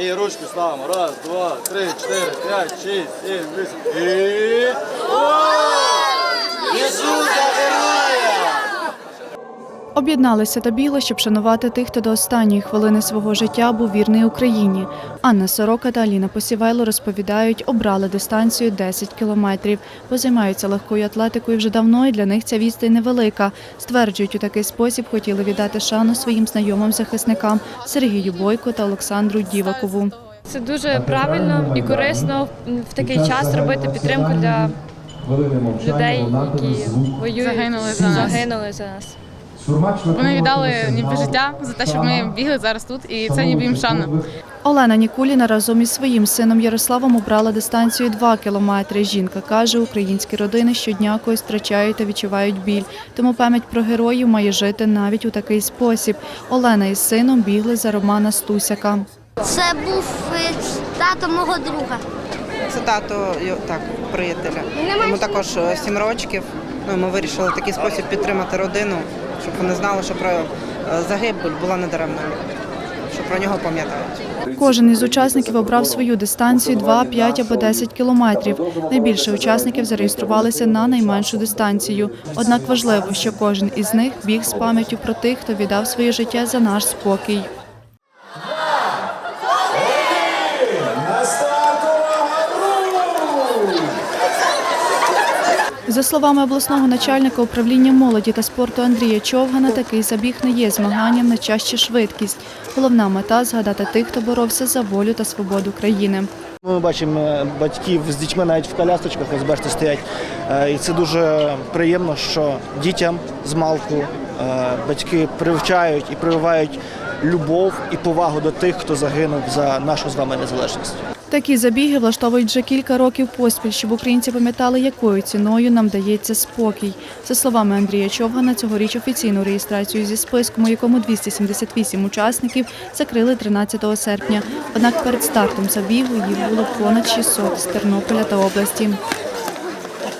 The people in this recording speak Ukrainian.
І ручку ставимо. Раз, два, три, чотири, п'ять, шість, сім, вісім. І... О! Героя! Об'єдналися та бігли, щоб шанувати тих, хто до останньої хвилини свого життя був вірний Україні. Анна Сорока та Аліна Посівайло розповідають, обрали дистанцію 10 кілометрів, бо займаються легкою атлетикою вже давно, і для них ця відстань невелика. Стверджують, у такий спосіб хотіли віддати шану своїм знайомим захисникам Сергію Бойко та Олександру Дівакову. Це дуже правильно і корисно в такий час робити підтримку для людей, які воюють, Загинули за нас. Вони віддали ніби життя за те, щоб ми бігли зараз тут, і це ніби їм шана. Олена Нікуліна разом із своїм сином Ярославом обрала дистанцію 2 кілометри. Жінка каже, українські родини щодня когось втрачають та відчувають біль. Тому пам'ять про героїв має жити навіть у такий спосіб. Олена із сином бігли за Романа Стусяка. Це був е, тато мого друга. Це тато так, приятеля. Йому також е, сім років. Ну, ми вирішили в такий спосіб підтримати родину, щоб вони знали, що про е, загибель була недаремною, що про нього пам'ятають. Кожен із учасників обрав свою дистанцію 2, 5 або 10 кілометрів. Найбільше учасників зареєструвалися на найменшу дистанцію. Однак важливо, що кожен із них біг з пам'яттю про тих, хто віддав своє життя за наш спокій. За словами обласного начальника управління молоді та спорту Андрія Човгана, такий забіг не є змаганням на чи швидкість. Головна мета згадати тих, хто боровся за волю та свободу країни. Ми бачимо е, батьків з дітьми навіть в колясочках, ось стоять. Е, І це дуже приємно, що дітям з малку е, батьки привчають і прививають любов і повагу до тих, хто загинув за нашу з вами незалежність. Такі забіги влаштовують вже кілька років поспіль, щоб українці пам'ятали, якою ціною нам дається спокій. За словами Андрія Човгана, цьогоріч офіційну реєстрацію зі списком, у якому 278 учасників, закрили 13 серпня. Однак перед стартом забігу їх було понад 600 з Тернополя та області.